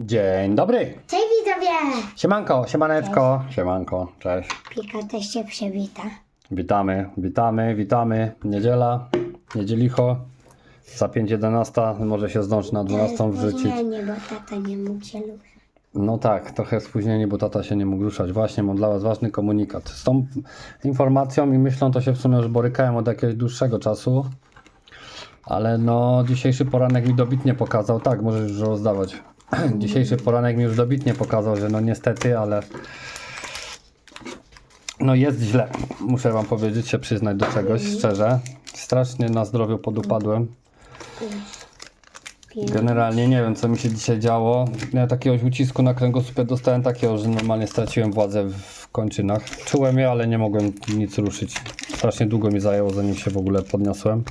Dzień dobry. Cześć widzowie! Siemanko, siemaneczko. Siemanko, cześć. Pika też się przywita. Witamy, witamy, witamy. Niedziela, niedzielicho. Za 5.11 może się zdąży na 12 wrzucić. Nie, bo tata nie mógł się ruszać. No tak, trochę spóźnienie, bo tata się nie mógł ruszać. Właśnie mam dla Was ważny komunikat. Z tą informacją i myślą to się w sumie już borykałem od jakiegoś dłuższego czasu. Ale no, dzisiejszy poranek mi dobitnie pokazał, tak, możesz już rozdawać. dzisiejszy poranek mi już dobitnie pokazał, że no niestety, ale no jest źle. Muszę Wam powiedzieć, się przyznać do czegoś, szczerze. Strasznie na zdrowiu podupadłem. Generalnie nie wiem, co mi się dzisiaj działo. Ja takiegoś ucisku na kręgosłupie dostałem takiego, że normalnie straciłem władzę w kończynach. Czułem je, ale nie mogłem nic ruszyć. Strasznie długo mi zajęło, zanim się w ogóle podniosłem.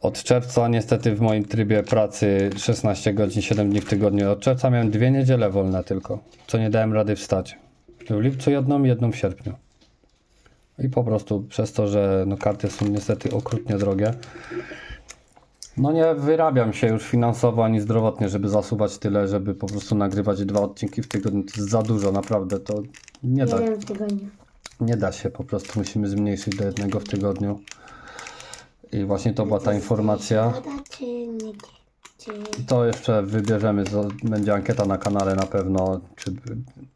Od czerwca niestety w moim trybie pracy 16 godzin, 7 dni w tygodniu. Od czerwca miałem dwie niedziele wolne tylko, co nie dałem rady wstać. W lipcu jedną, jedną w sierpniu. I po prostu przez to, że no, karty są niestety okrutnie drogie, no nie wyrabiam się już finansowo ani zdrowotnie, żeby zasuwać tyle, żeby po prostu nagrywać dwa odcinki w tygodniu. To jest za dużo, naprawdę. To nie da, Jeden w tygodniu. nie da się, po prostu musimy zmniejszyć do jednego w tygodniu. I właśnie to była ta informacja. To jeszcze wybierzemy, będzie ankieta na kanale na pewno, czy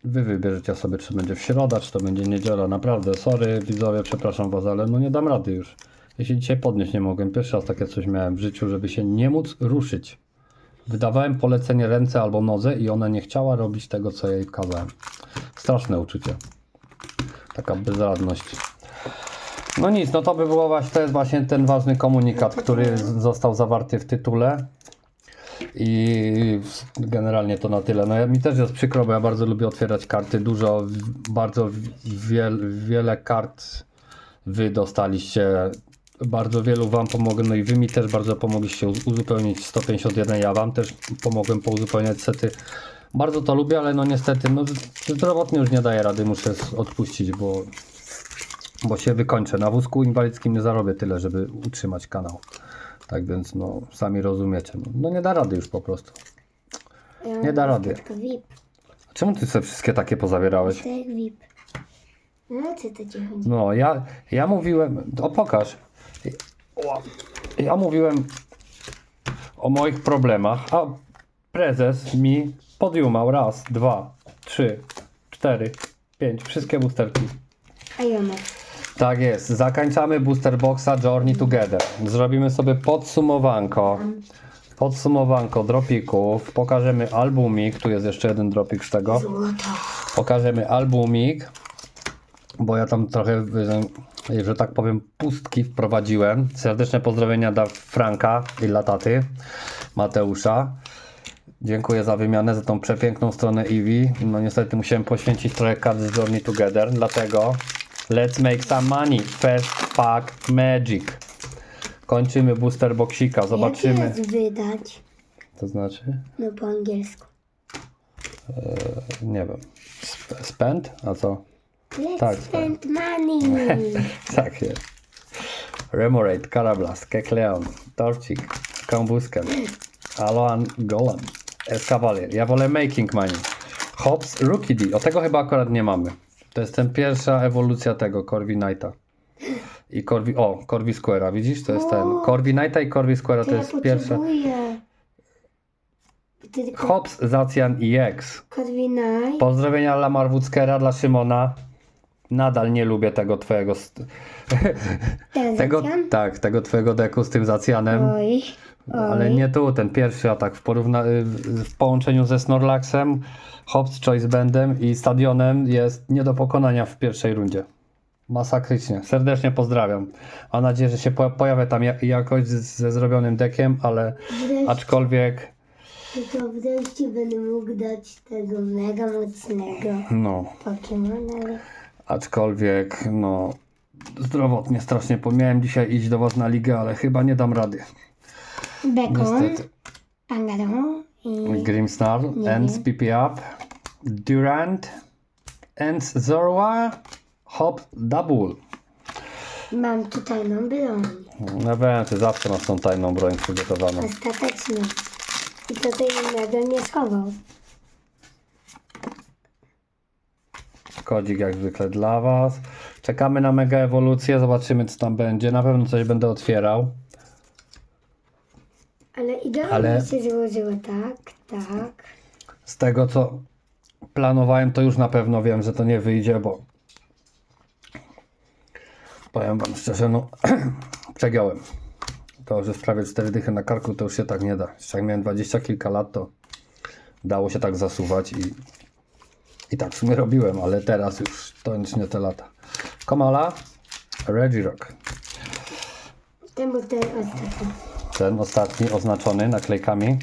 wy wybierzecie sobie, czy będzie w środa, czy to będzie niedziela. Naprawdę, sorry widzowie, przepraszam was, ale no nie dam rady już. Ja się dzisiaj podnieść nie mogłem. Pierwszy raz takie coś miałem w życiu, żeby się nie móc ruszyć. Wydawałem polecenie ręce albo nodze i ona nie chciała robić tego, co jej kazałem. Straszne uczucie. Taka bezradność. No nic, no to by było właśnie, to jest właśnie ten ważny komunikat, który z- został zawarty w tytule. I generalnie to na tyle. No ja, mi też jest przykro, bo ja bardzo lubię otwierać karty. Dużo, bardzo wiel, wiele kart wy dostaliście. Bardzo wielu wam pomogę, no i wy mi też bardzo pomogliście uz- uzupełnić 151. Ja wam też pomogłem pouzupełniać sety. Bardzo to lubię, ale no niestety no, zdrowotnie już nie daję rady, muszę odpuścić, bo, bo się wykończę. Na wózku inwalidzkim nie zarobię tyle, żeby utrzymać kanał. Tak więc no sami rozumiecie. No, no nie da rady już po prostu. Ja Nie da mam rady. Tylko VIP. Czemu ty sobie wszystkie takie pozabierałeś? Tak VIP. No co to ci chodzi? No, ja, ja mówiłem, o pokaż. Ja mówiłem o moich problemach, a prezes mi podjumał raz, dwa, trzy, cztery, pięć, wszystkie boosterki. A ja mam. Tak jest, zakończamy booster boxa Journey Together. Zrobimy sobie podsumowanko. Podsumowanko dropików. Pokażemy albumik. Tu jest jeszcze jeden dropik z tego. Pokażemy albumik, bo ja tam trochę, że tak powiem, pustki wprowadziłem. Serdeczne pozdrowienia dla Franka i dla taty Mateusza. Dziękuję za wymianę, za tą przepiękną stronę Eevee. No niestety musiałem poświęcić trochę kart z Journey Together, dlatego let's make some money. First pack magic. Kończymy booster boxika, Jak zobaczymy. jest wydać? To znaczy? No po angielsku. Nie wiem. Sp- Spend? A co? Let's Tak, spend money. Tak jest. Remoraid, Carablast, Kekleon, Torcik, Kombusken, Aloan Golem, Escavalier. Ja wolę Making Money. Hobbs, Rookie D. O tego chyba akurat nie mamy. To jest ten pierwsza ewolucja tego Corvi Knighta. I Corvi, o, Corvi Square'a, widzisz? To jest ten. Corvi Knighta i Corvi Square'a To to ja jest pierwsza. potrzebuję. Ty tylko Hobbs, Zacian i X. Kodwinaj. Pozdrowienia dla Marwuckera, dla Szymona. Nadal nie lubię tego twojego. st- Tego, Tego... tak, tego twojego deku z tym Zacjanem. Oj. Ale nie tu, ten pierwszy atak w, porówna- y, w połączeniu ze Snorlaxem, Hobbs Choice Bandem i Stadionem jest nie do pokonania w pierwszej rundzie. Masakrycznie. Serdecznie pozdrawiam. Mam nadzieję, że się po- pojawię tam ja- jakoś z- ze zrobionym dekiem, ale Wreszcie, aczkolwiek to wreszcie będę mógł dać tego mega mocnego no, Pokemona, ale aczkolwiek no zdrowotnie strasznie miałem dzisiaj iść do was na ligę, ale chyba nie dam rady. Bekon, Niestety. Pangadon i Grimsnarl, Ends PP Up, Durant, Ends Zorua, Hop Double. mam tu tajną broń. No wiem, ty zawsze masz tą tajną broń przygotowaną. Ostateczną. I to tej mega nie schował. Kodzik jak zwykle dla Was. Czekamy na mega ewolucję, zobaczymy co tam będzie. Na pewno coś będę otwierał. Ale idealnie Ale- się złożyło, tak, tak. Z tego co planowałem, to już na pewno wiem, że to nie wyjdzie, bo powiem Wam szczerze, no przegiąłem. To, że sprawię 4 dychy na karku, to już się tak nie da. Jeszcze jak miałem 20 kilka lat, to dało się tak zasuwać i, i tak w sumie robiłem, ale teraz już to nic nie te lata. Komala, Reggie Rock. Ten był ten ostatni. Ten ostatni oznaczony naklejkami.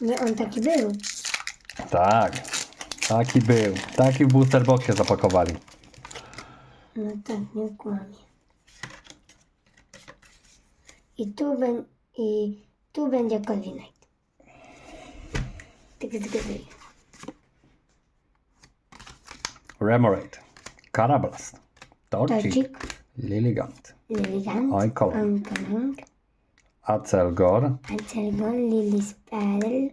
Nie, on taki był. Tak, taki był. Taki w booster boxie zapakowali. No tak, nie kłamie. I tu, ben, i tu będzie Colvinite. Tak zgaduję. Remoraid, Carablast, Torchic, Torchic, Lilligant, Lilligant, Oinkoloń. Oinkoloń, Acelgor, Acergon, Lilispel,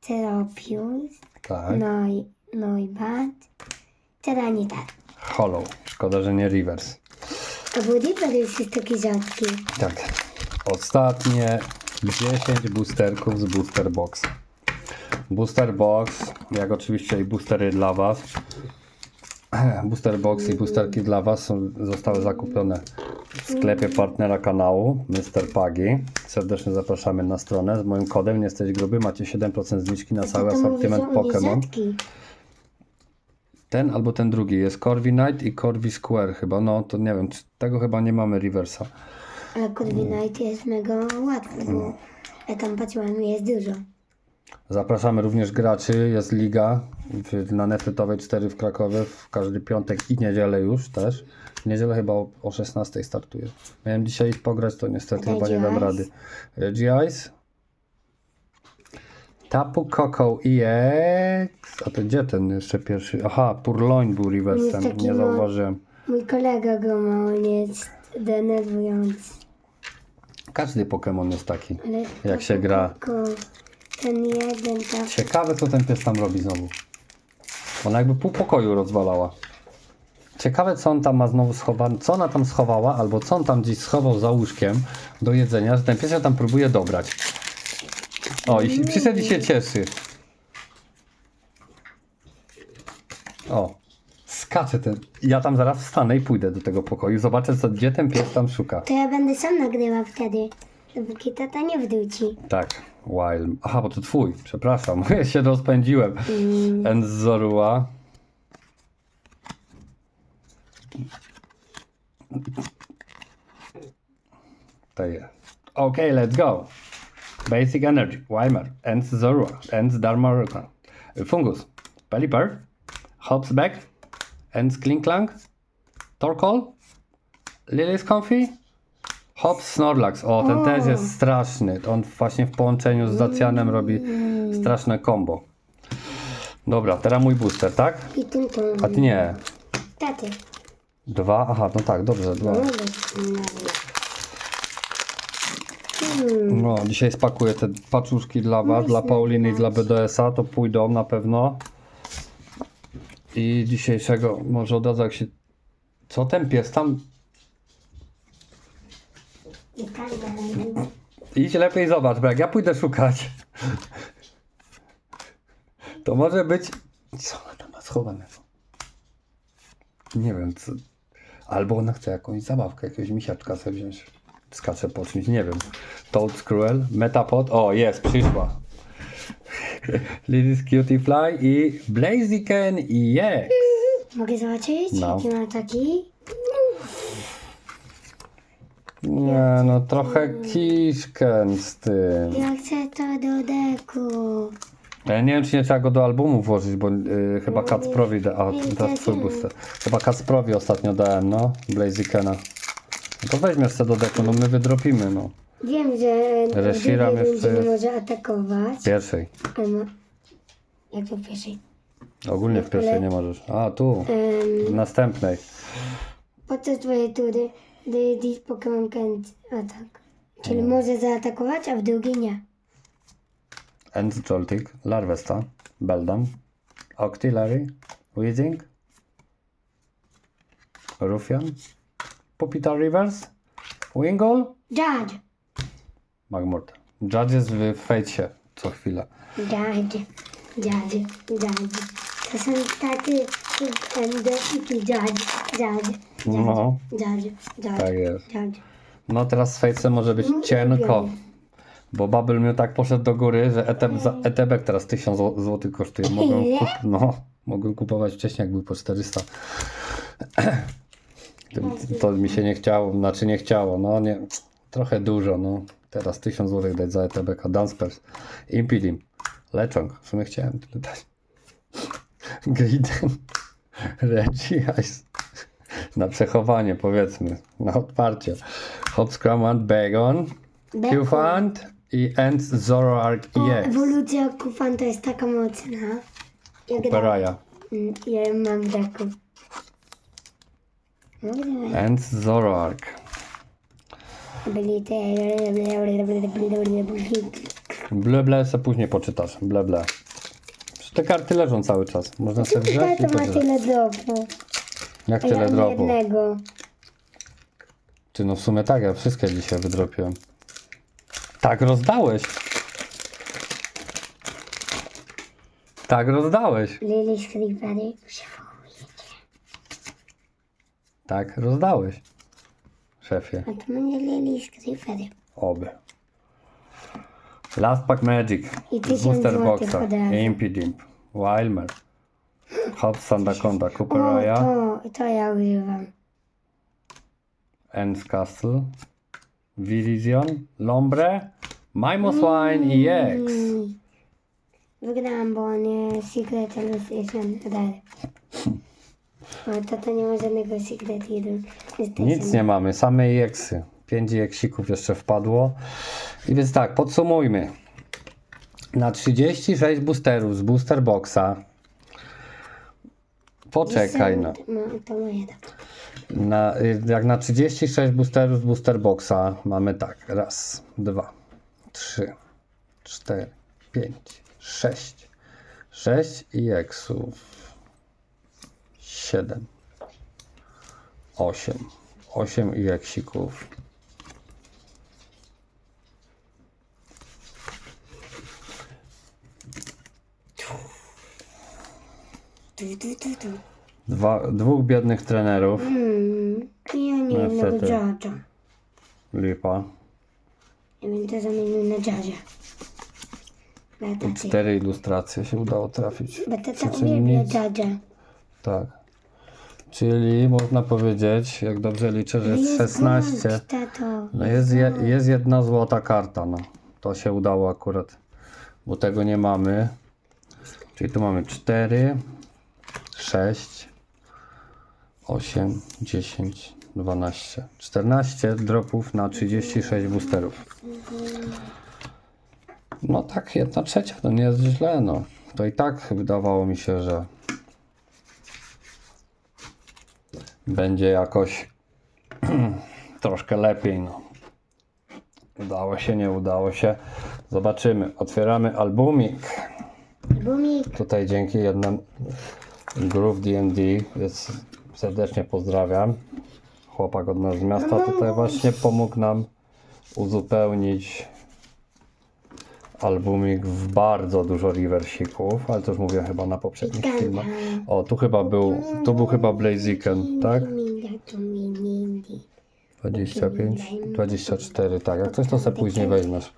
Ceropius, tak, Noi, Noibat, Teranitar. Hollow. Szkoda, że nie Rivers. A był Reaper jest taki rzadki. Tak. Ostatnie 10 boosterków z Booster Box. Booster Box, jak oczywiście i boostery dla Was. Booster Box i boosterki dla Was są, zostały zakupione w sklepie partnera kanału Mr. Pagi. Serdecznie zapraszamy na stronę. Z moim kodem nie jesteś gruby, macie 7% zniżki na cały asortyment Pokémon. Ten albo ten drugi jest Corviknight i Corvi Square chyba. No to nie wiem, tego chyba nie mamy reversa. Ale Corviknight jest mega łatwy, bo ja tam patrzyłam jest dużo. Zapraszamy również graczy, jest liga na nefrytowej 4 w Krakowie w każdy piątek i niedzielę już też. W niedzielę chyba o, o 16 startuje. Miałem dzisiaj iść pograć, to niestety chyba nie dam rady. Ice. Tapu Coco EX. A to gdzie ten jeszcze pierwszy? Aha, Purloin był reversem, nie zauważyłem. Mój kolega go ma, on jest denerwujący. Każdy Pokémon jest taki. Ale Jak się gra. Ten jeden tak. Ciekawe co ten pies tam robi znowu. Ona jakby pół pokoju rozwalała. Ciekawe co on tam ma znowu schowane, co ona tam schowała, albo co on tam gdzieś schował za łóżkiem do jedzenia, że ten pies ją tam próbuje dobrać. O, i przyszedł i się cieszy. O, skacze ten. Ja tam zaraz wstanę i pójdę do tego pokoju, zobaczę co, gdzie ten pies tam szuka. To ja będę sam nagrywał wtedy. Dopóki tata nie wróci. Tak, Wild. Aha, bo to twój, przepraszam, ja się rozpędziłem. Mm. Enzorua. To jest. Okay, let's go. Basic Energy, Weimer, Enzorua, Enz Dharmaruka. Fungus, Pelipper, Hopsback, Enz Klinklang, Torkoal, Lily's Comfy, Hops Snorlax. O, ten też jest straszny. On właśnie w połączeniu z Zacianem robi straszne combo. Dobra, teraz mój booster, tak? I tym to. A ty nie. Taty. Dwa? Aha, no tak, dobrze, dwa. No. No, dzisiaj spakuję te paczuszki dla was, dla Pauliny i dla BDS-a, to pójdą na pewno. I dzisiejszego, może od razu jak się... Co ten pies tam? Idź lepiej zobacz, bo jak ja pójdę szukać, to może być... Co ona tam ma schowane? Nie wiem, co... Albo ona chce jakąś zabawkę, jakiegoś misiaczka sobie wziąć. Skacze po czymś, nie wiem. Toad Scruel, Metapod, o jest, przyszła. Lily's Cutie Fly i Blaziken i je. Mogę zobaczyć? No. Jaki ma taki? Nie, no trochę kiszkę z tym. Ja chcę to do deku. Ja nie wiem, czy nie trzeba go do albumu włożyć, bo y, chyba Kacprowi da, a teraz twój booster. Chyba Kacprowi ostatnio dałem, no, Blazikena. No to weźmiesz sobie do deku, no my wydropimy, no. Wiem, że Reshiram drugi jeszcze będzie nie jest- może atakować. Pierwszej. Ale ma... Jak to w pierwszej? Ogólnie w pierwszej nie możesz. A, tu. W Um, następnej. podczas twojej tury the, this Pokémon can't attack. Czyli może zaatakować, a w drugiej nie. Ends Joltik, Larvesta, Beldam, Octillery, Weezing, Rufian, Pupita Rivers, Wingull, Judge. Magmort. Judge jest w fejcie co chwilę. Judge. Judge. Judge. To są takie endefiki. Judge. Judge. No, tak jest. No teraz w fejce może być cienko. Bo Bubble Mew tak poszedł do góry, że ETB, za, ETB teraz 1000 zł kosztuje. Mogłem, kup, no, mogłem kupować wcześniej, jak był po 400. To, mi się nie chciało, znaczy nie chciało, no nie, trochę dużo, no. Teraz 1000 zł dać za ETB, Danspers, Impidim, Leczong, w sumie chciałem tyle dać. Griden, Reggie Ice, na przechowanie powiedzmy, na odparcie. Hopscram Bagon, Qfant i Ent Zoroark O, EX. ewolucja to jest taka mocna. Jak Operaja. Mm, Ja mam w deku. Ent Zoroark. Bleble se później poczytasz. Bleble. Te karty leżą cały czas. Można sobie wziąć i to ma tyle dropów. Jak A ja tyle mam jednego. Ty no w sumie tak, ja wszystkie dzisiaj wydropiłem. Tak rozdałeś. Tak rozdałeś. Lily Scrivery. Przywołujecie. Tak rozdałeś. Szefie. A to będzie Lily Scrivery. Oby. Last Pack Magic. I Booster złotych Boxa. od razu. Impidimp. Wilmer. Hobbs Anaconda. O, Cooperaya. to, to ja używam. Ends Castle. Virizion. Lombre. Mimos Wine i X. Mm. Wygrałam, bo nie Secret Illustration Rare. O, to to nie ma żadnego Secret Illustration. Nic nie mamy, same EX-y. 5 EX-ików jeszcze wpadło. I więc tak, podsumujmy. Na 36 boosterów z Booster Boxa. Poczekaj no. No, to. Na, jak na 36 boosterów z Booster Boxa mamy tak. Raz, dwa, trzy, cztery, pięć, sześć. 6 EX-ów. 7. 8. 8 EX-ików. Tu, tu, tu, tu. Dwa, dwóch biednych trenerów. Hmm. Ja nie jednego Niestety. Jaja. Lipa. Ja bym to zamienił na taty. Cztery ilustracje się udało trafić. Bo tata Przy czym uwielbia nic-. Tak. Czyli można powiedzieć, jak dobrze liczę, że jest 16. bądź, tato. No jest, je, jest jedna złota karta, no. To się udało akurat, bo tego nie mamy. Czyli tu mamy 4, 6, 8, 10, 12, 14 dropów na 36 boosterów. No tak, jedna trzecia, to nie jest źle, no. To i tak wydawało mi się, że będzie jakoś troszkę lepiej, no. Udało się, nie udało się. Zobaczymy. Otwieramy albumik. Bumik. Tutaj dzięki jednym Groove D&D, więc serdecznie pozdrawiam. Chłopak od nas z miasta tutaj właśnie pomógł nam uzupełnić albumik w bardzo dużo reversików, ale to już mówiłem chyba na poprzednich filmach. O, tu chyba był, tu był chyba Blaziken, tak? 25, 24, tak. Jak coś to sobie później weźmiesz.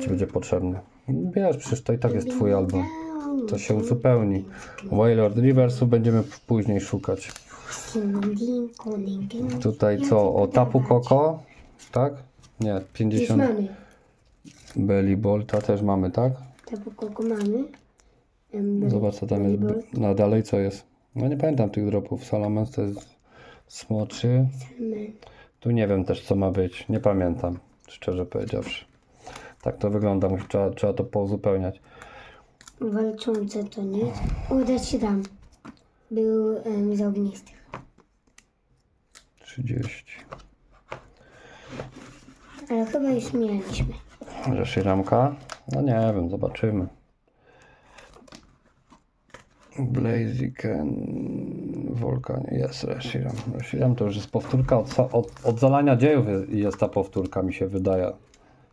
Ci będzie potrzebny. Wiesz, przecież to i tak jest twój album. To się uzupełni. Wailord Riversu będziemy później szukać. Tutaj co? O Tapu Koko, tak? Nie, Już 50 mamy. Belly Bolta też mamy, tak? Tapu koko mamy. Zobacz co tam jest. Bolt. No dalej co jest? No nie pamiętam tych dropów. Salamence to jest smoczy. Salmon. Tu nie wiem też co ma być. Nie pamiętam, szczerze powiedziawszy. Tak to wygląda, musi, trzeba, trzeba to pouzupełniać. Walczące to nic. Udać się tam. Był um, z ognistych. 30. Ale chyba już mieliśmy. Rzeszy ramka. No nie wiem, zobaczymy. Blaziken, Volkan, jest Reshiram. Reshiram to już jest powtórka od, od, od zalania dziejów jest, jest ta powtórka, mi się wydaje.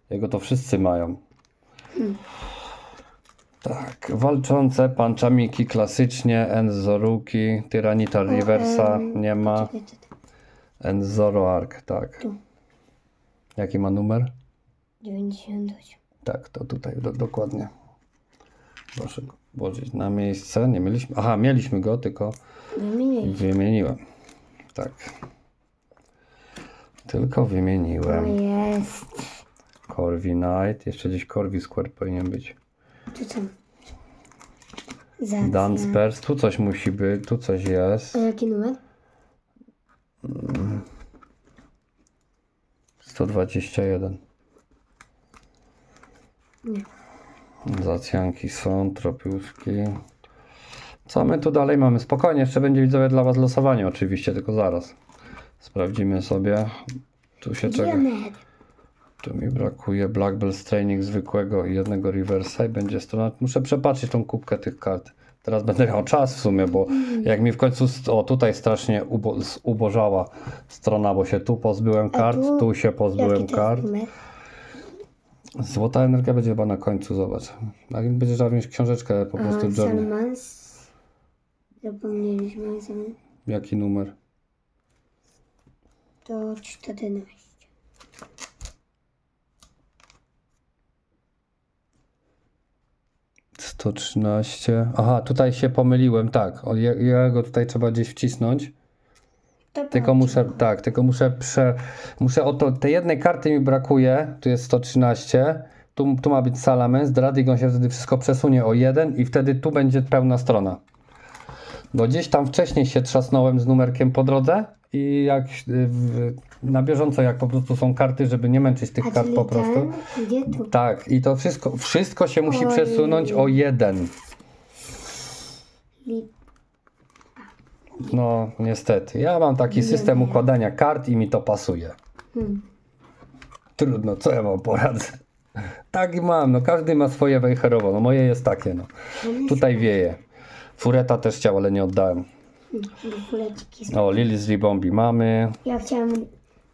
Jego to wszyscy mają. Tak, walczące panchamiki klasycznie, Enzoruki, Tyranitar Reversa em, nie ma, Czekaj, czekaj. Enzoroark, tak. Tu. Jaki ma numer? 98. Tak, to tutaj do, dokładnie. Proszę go włożyć na miejsce. Nie mieliśmy. Aha, mieliśmy go, tylko Wymienię. wymieniłem. Tak. Tylko wymieniłem. jest. Corvi Knight. Jeszcze gdzieś Corvi Square powinien być. Tu. Zacja. Dance Burst. Tu coś musi być. Tu coś jest. A jaki numer? 121. Nie. Zacjanki są, tropiuszki. Co my tu dalej mamy? Spokojnie, jeszcze będzie widzowie dla Was losowanie oczywiście, tylko zaraz. Sprawdzimy sobie. Tu się czego. Tu mi brakuje Black Belt Training zwykłego i jednego reversa i będzie strona. Muszę przepatrzeć tą kubkę tych kart. Teraz będę miał czas w sumie, bo jak mi w końcu, o tutaj strasznie ubo, ubożała strona, bo się tu pozbyłem A kart, tu tu się pozbyłem kart. Złota energia będzie chyba na końcu, zobacz. Jak będziesz trzeba wziąć książeczkę po prostu A, Journey. Zapomnieliśmy. Jaki numer? To 14. Sto trzynaście. Aha, tutaj się pomyliłem, tak. O, je- Jego tutaj trzeba gdzieś wcisnąć. To Tylko muszę, tak, tylko muszę prze... Muszę o to, tej jednej karty mi brakuje, tu jest 113, tu, tu ma być Salamence, Dradigon się wtedy wszystko przesunie o jeden i wtedy tu będzie pełna strona. Bo gdzieś tam wcześniej się trzasnąłem z numerkiem po drodze i jak y, w, na bieżąco, jak po prostu są karty, żeby nie męczyć tych A kart czyli po prostu. ten idzie tu. Tak, i to wszystko, wszystko się musi Ojej. przesunąć o jeden. No, niestety. Ja mam taki system układania kart i mi to pasuje. Hmm. Trudno, co ja mam poradzę. Tak mam, no każdy ma swoje wejherowo, no moje jest takie, no. Tutaj wieje. Fureta też chciał, ale nie oddałem. Fuleczki. O, Lily z Libombi mamy. Ja chciałam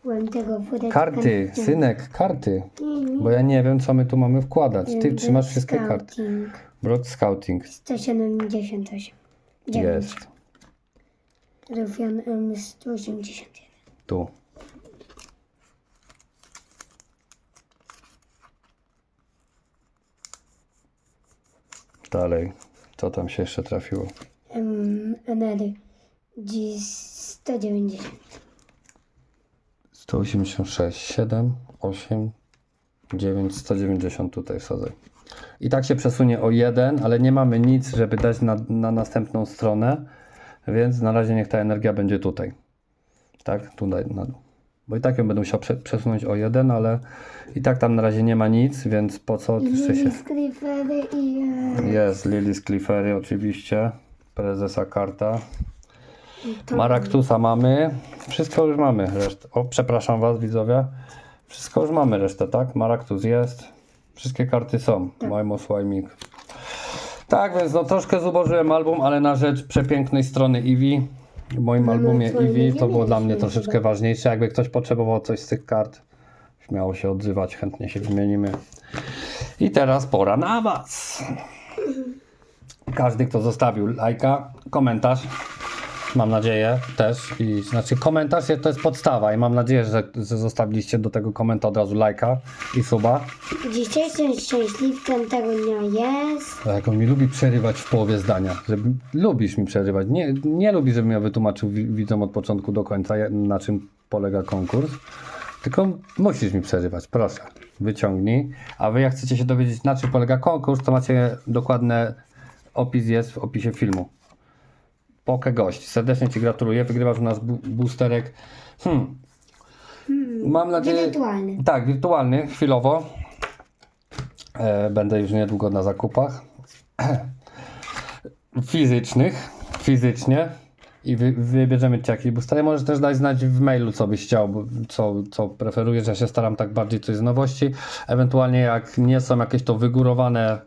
byłem tego fuleczka. Karty, synek, karty. Bo ja nie wiem, co my tu mamy wkładać. Ty trzymasz wszystkie karty. Scouting. Broad Scouting 178. jest. Rufian M 181. Tu. Dalej. Co tam się jeszcze trafiło? M Enery G 190. 186, 7, 8, 9, 190 tutaj wsadzę. I tak się przesunie o jeden, ale nie mamy nic, żeby dać na, na następną stronę, więc na razie niech ta energia będzie tutaj. Tak, tutaj na dół. Bo i tak ją będę musiał prze, przesunąć o jeden, ale i tak tam na razie nie ma nic, więc po co jeszcze się... Lili Skrifery i... e, Jest Lily z Cliffery oczywiście, prezesa karta. Maraktusa mamy. Wszystko już mamy. Resztę. O, przepraszam Was, widzowie. Wszystko już mamy resztę, tak? Maraktus jest. Wszystkie karty są. Tak. Majmo Swajmik. Tak, więc no troszkę zubożyłem album, ale na rzecz przepięknej strony Eevee. W moim No, albumie no, Eevee to było dla mnie troszeczkę chyba. ważniejsze. Jakby ktoś potrzebował coś z tych kart, śmiało się odzywać, chętnie się wymienimy. I teraz pora na Was. Każdy, kto zostawił lajka, komentarz, mam nadzieję też, i znaczy komentarz to jest podstawa i mam nadzieję, że, że zostawiliście do tego komentarza od razu lajka i suba. Dzisiejszym szczęśliwcem tego dnia jest... A Jak on mi lubi przerywać w połowie zdania, że lubisz mi przerywać, nie, nie lubi, żebym ja wytłumaczył wi- widzom od początku do końca, na czym polega konkurs, tylko musisz mi przerywać, proszę, wyciągnij. A wy jak chcecie się dowiedzieć, na czym polega konkurs, to macie dokładny opis jest w opisie filmu. Poke gość. Serdecznie Ci gratuluję. Wygrywasz u nas bu- boosterek. Hmm. Mam nadzieję. Wirtualny. Tak, wirtualny, chwilowo. E, będę już niedługo na zakupach. Fizycznych, fizycznie. i wy, wybierzemy ci jakiś booster. Możesz też dać znać w mailu, co byś chciał, co, co preferujesz. Ja się staram tak bardziej coś z nowości. Ewentualnie jak nie są jakieś to wygórowane,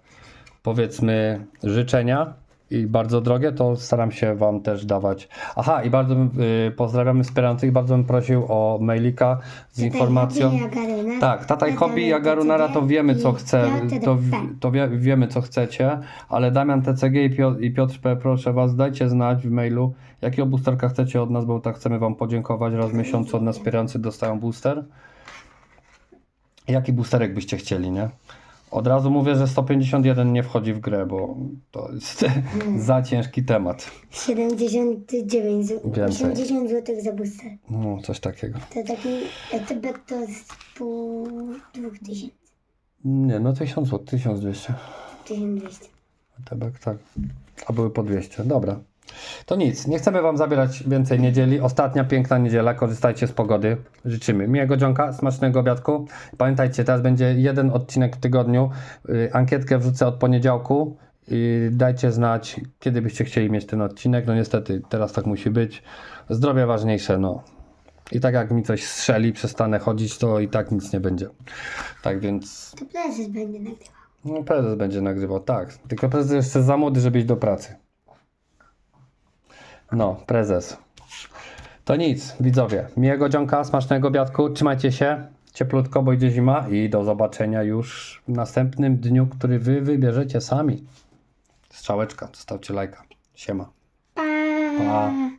powiedzmy, życzenia i bardzo drogie, to staram się Wam też dawać. Aha, i bardzo bym, y, pozdrawiamy wspierających, bardzo bym prosił o mailika z informacją. Tak, tata i hobby i Agarunara to wiemy co chce, to, w- to wie, wiemy co chcecie, ale Damian TCG i Piotr, i Piotr P, proszę was, dajcie znać w mailu, jakiego boosterka chcecie od nas, bo tak chcemy wam podziękować, raz w miesiącu od nas wspierający dostają booster. Jaki boosterek byście chcieli, nie? Od razu mówię, że 151 nie wchodzi w grę, bo to jest za ciężki temat. 79 zł. Więcej. 80 zł za booster. No, coś takiego. To taki ETB to z pół 2000. Nie, no 1000 zł, 1200. 1200. Tebek, tak. A były po 200. Dobra. To nic. Nie chcemy Wam zabierać więcej niedzieli. Ostatnia piękna niedziela. Korzystajcie z pogody. Życzymy miłego dzionka, smacznego obiadku. Pamiętajcie, teraz będzie jeden odcinek w tygodniu. Y, Ankietkę wrzucę od poniedziałku. I dajcie znać, kiedy byście chcieli mieć ten odcinek. No niestety, teraz tak musi być. Zdrowie ważniejsze, no. I tak jak mi coś strzeli, przestanę chodzić, to i tak nic nie będzie. Tak więc To prezes będzie nagrywał. no, prezes będzie nagrywał, tak. Tylko prezes jeszcze za młody, żeby iść do pracy. No, prezes. To nic, widzowie. Miłego dzionka, smacznego obiadku. Trzymajcie się. Cieplutko, bo idzie zima i do zobaczenia już w następnym dniu, który wy wybierzecie sami. Strzałeczka, zostawcie lajka. Siema. Pa! Pa.